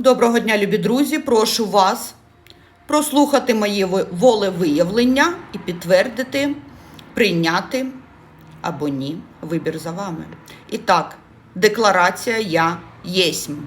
Доброго дня, любі друзі. Прошу вас прослухати моє волевиявлення і підтвердити, прийняти або ні. Вибір за вами. І так, декларація Я єсмь.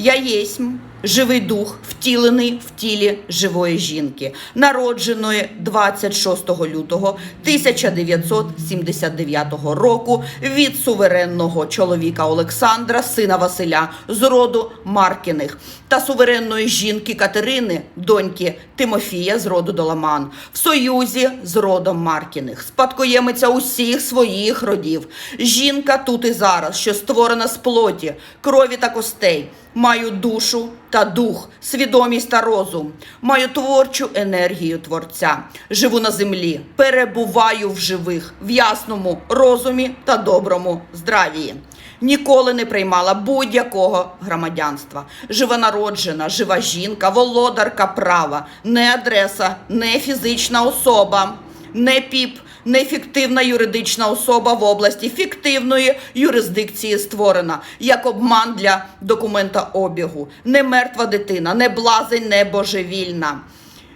Я єсмь живий дух, втілений в тілі живої жінки, народженої 26 лютого 1979 року від суверенного чоловіка Олександра, сина Василя, з роду Маркіних, та суверенної жінки Катерини, доньки Тимофія з роду Доламан, в союзі з родом Маркіних, спадкоємиця усіх своїх родів. Жінка тут і зараз, що створена з плоті, крові та костей. Маю душу та дух, свідомість та розум, маю творчу енергію творця. Живу на землі, перебуваю в живих, в ясному розумі та доброму здравії. Ніколи не приймала будь-якого громадянства. Жива народжена, жива жінка, володарка права, не адреса, не фізична особа, не піп, не фіктивна юридична особа в області фіктивної юрисдикції створена як обман для документообігу, не мертва дитина, не блазень, не божевільна.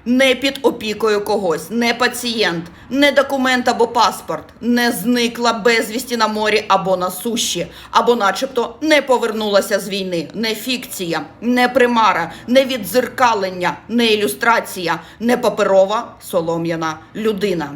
Не під опікою когось, не пацієнт, не документ або паспорт, не зникла безвісті на морі або на суші, або, начебто, не повернулася з війни, не фікція, не примара, не відзеркалення, не ілюстрація, не паперова солом'яна людина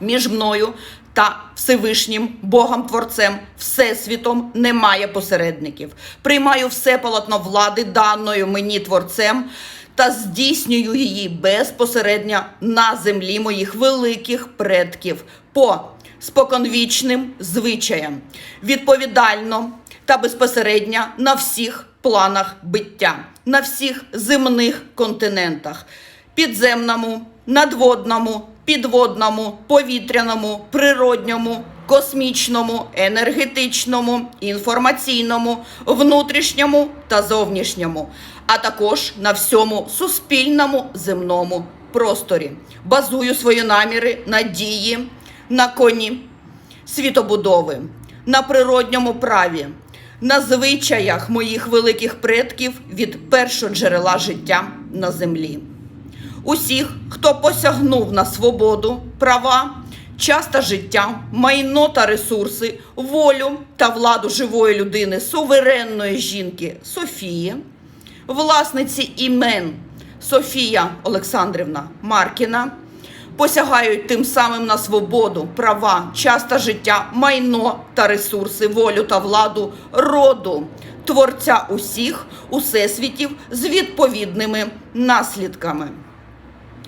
між мною та Всевишнім Богом Творцем, Всесвітом немає посередників. Приймаю все полотно влади, даною мені творцем, та здійснюю її безпосередньо на землі моїх великих предків по споконвічним звичаям, відповідально та безпосередньо на всіх планах биття, на всіх земних континентах підземному, надводному, підводному, повітряному, природньому, космічному, енергетичному, інформаційному, внутрішньому та зовнішньому, а також на всьому суспільному земному просторі. Базую свої наміри на дії, на коні світобудови, на природньому праві, на звичаях моїх великих предків від першого джерела життя на землі. Усіх, хто посягнув на свободу, права, час та життя, майно та ресурси, волю та владу живої людини, суверенної жінки Софії, власниці імен Софія Олександрівна Маркіна, посягають тим самим на свободу, права, час та життя, майно та ресурси, волю та владу роду, творця усіх усесвітів з відповідними наслідками.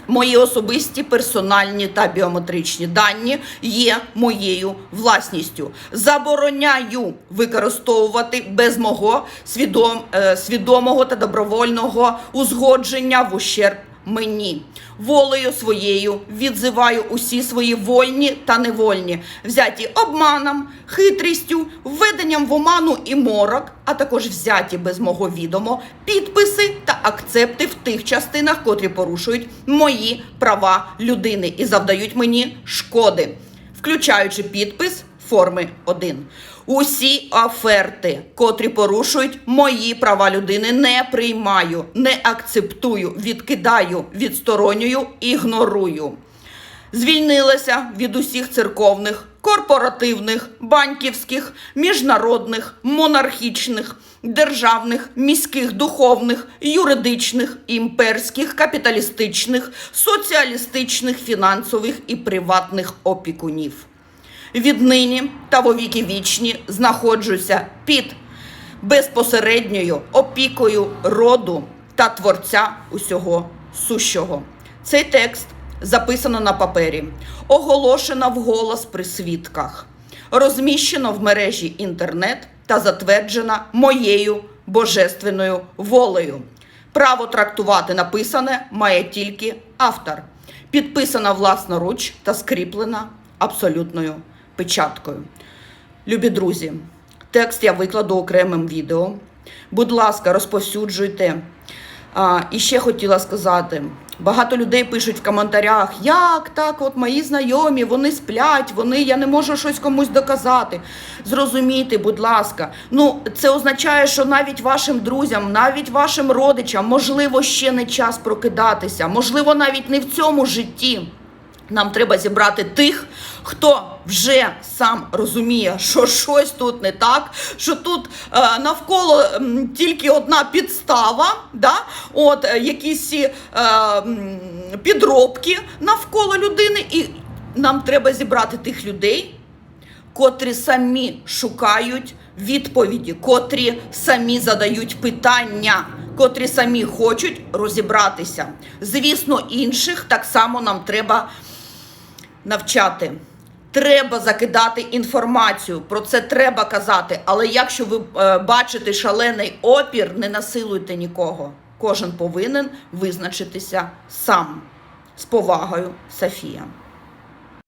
Мої особисті персональні та біометричні дані є моєю власністю. Забороняю використовувати без мого свідом, е, свідомого та добровольного узгодження в ущерб мені. Волею своєю відзиваю усі свої вольні та невольні, взяті обманом, хитрістю, введенням в оману і морок, а також взяті без мого відомо підписи та акцепти в тих частинах, котрі порушують мої права людини і завдають мені шкоди, включаючи підпис форми 1. Усі оферти, котрі порушують мої права людини, не приймаю, не акцептую, відкидаю, відсторонюю, ігнорую. Звільнилася від усіх церковних, корпоративних, банківських, міжнародних, монархічних, державних, міських, духовних, юридичних, імперських, капіталістичних, соціалістичних, фінансових і приватних опікунів. Віднині та вовіки вічні знаходжуся під безпосередньою опікою роду та творця усього сущого. Цей текст записано на папері, оголошено вголос при свідках, розміщено в мережі інтернет та затверджено моєю божественною волею. Право трактувати написане має тільки автор, підписана власноруч та скріплена абсолютною печаткою. Любі друзі, текст я викладу окремим відео. Будь ласка, розповсюджуйте А, і ще хотіла сказати: багато людей пишуть в коментарях, як так, от мої знайомі, вони сплять, вони, я не можу щось комусь доказати. Зрозумійте, будь ласка, ну це означає, що навіть вашим друзям, навіть вашим родичам, можливо, ще не час прокидатися, можливо, навіть не в цьому житті. Нам треба зібрати тих, хто вже сам розуміє, що щось тут не так, що тут е, навколо тільки одна підстава, да? от, е, якісь е, підробки навколо людини, і нам треба зібрати тих людей, котрі самі шукають відповіді, котрі самі задають питання, котрі самі хочуть розібратися. Звісно, інших так само нам треба навчати. Треба закидати інформацію, про це треба казати. Але якщо ви е, бачите шалений опір, не насилуйте нікого. Кожен повинен визначитися сам. З повагою, Софія.